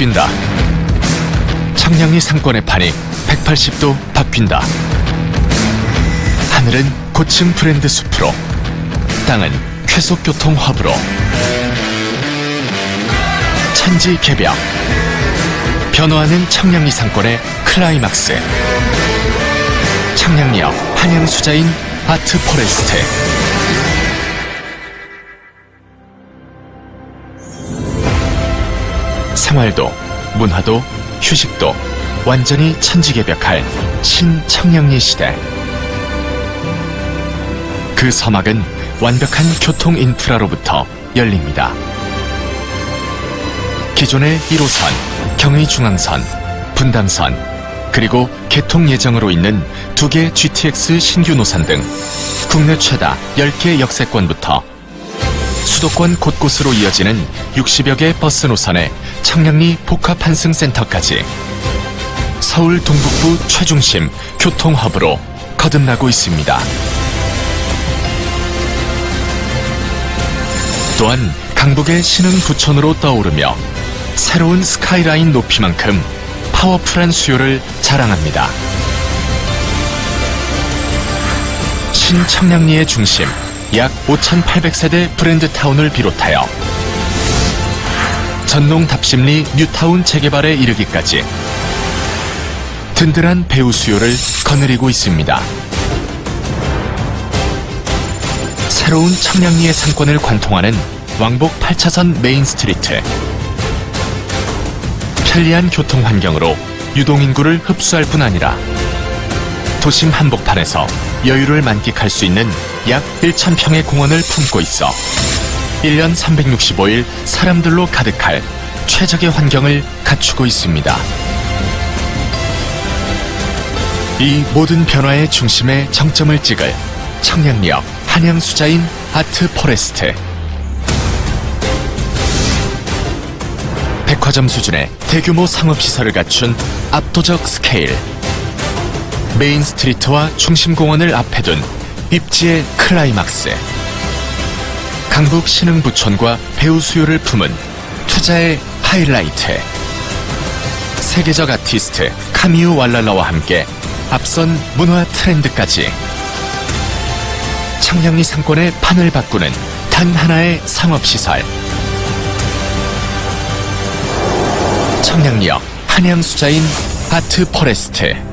바뀐다. 청량리 상권의 판이 180도 바뀐다. 하늘은 고층 브랜드 숲으로, 땅은 쾌속교통 허브로. 천지 개벽. 변화하는 청량리 상권의 클라이막스. 청량리역 한양 수자인 아트 포레스트. 생활도, 문화도, 휴식도 완전히 천지개벽할 신청량리 시대. 그 서막은 완벽한 교통 인프라로부터 열립니다. 기존의 1호선, 경의중앙선, 분당선, 그리고 개통 예정으로 있는 두 개 GTX 신규 노선 등 국내 최다 10개 역세권부터 수도권 곳곳으로 이어지는 60여 개 버스 노선의 청량리 복합환승센터까지 서울 동북부 최중심 교통허브로 거듭나고 있습니다. 또한 강북의 신흥 부촌으로 떠오르며 새로운 스카이라인 높이만큼 파워풀한 수요를 자랑합니다. 신청량리의 중심 약 5,800세대 브랜드타운을 비롯하여 전농 답심리 뉴타운 재개발에 이르기까지 든든한 배우 수요를 거느리고 있습니다. 새로운 청량리의 상권을 관통하는 왕복 8차선 메인 스트리트. 편리한 교통 환경으로 유동인구를 흡수할 뿐 아니라 도심 한복판에서 여유를 만끽할 수 있는 약 1,000평의 공원을 품고 있어 1년 365일 사람들로 가득할 최적의 환경을 갖추고 있습니다. 이 모든 변화의 중심에 정점을 찍을 청량리역 한양수자인 아트 포레스트. 백화점 수준의 대규모 상업시설을 갖춘 압도적 스케일. 메인 스트리트와 중심공원을 앞에 둔 입지의 클라이막스. 강북 신흥부촌과 배우 수요를 품은 투자의 하이라이트. 세계적 아티스트 카미우 왈랄라와 함께 앞선 문화 트렌드까지 청량리 상권의 판을 바꾸는 단 하나의 상업시설 청량리역 한양수자인 아트 포레스트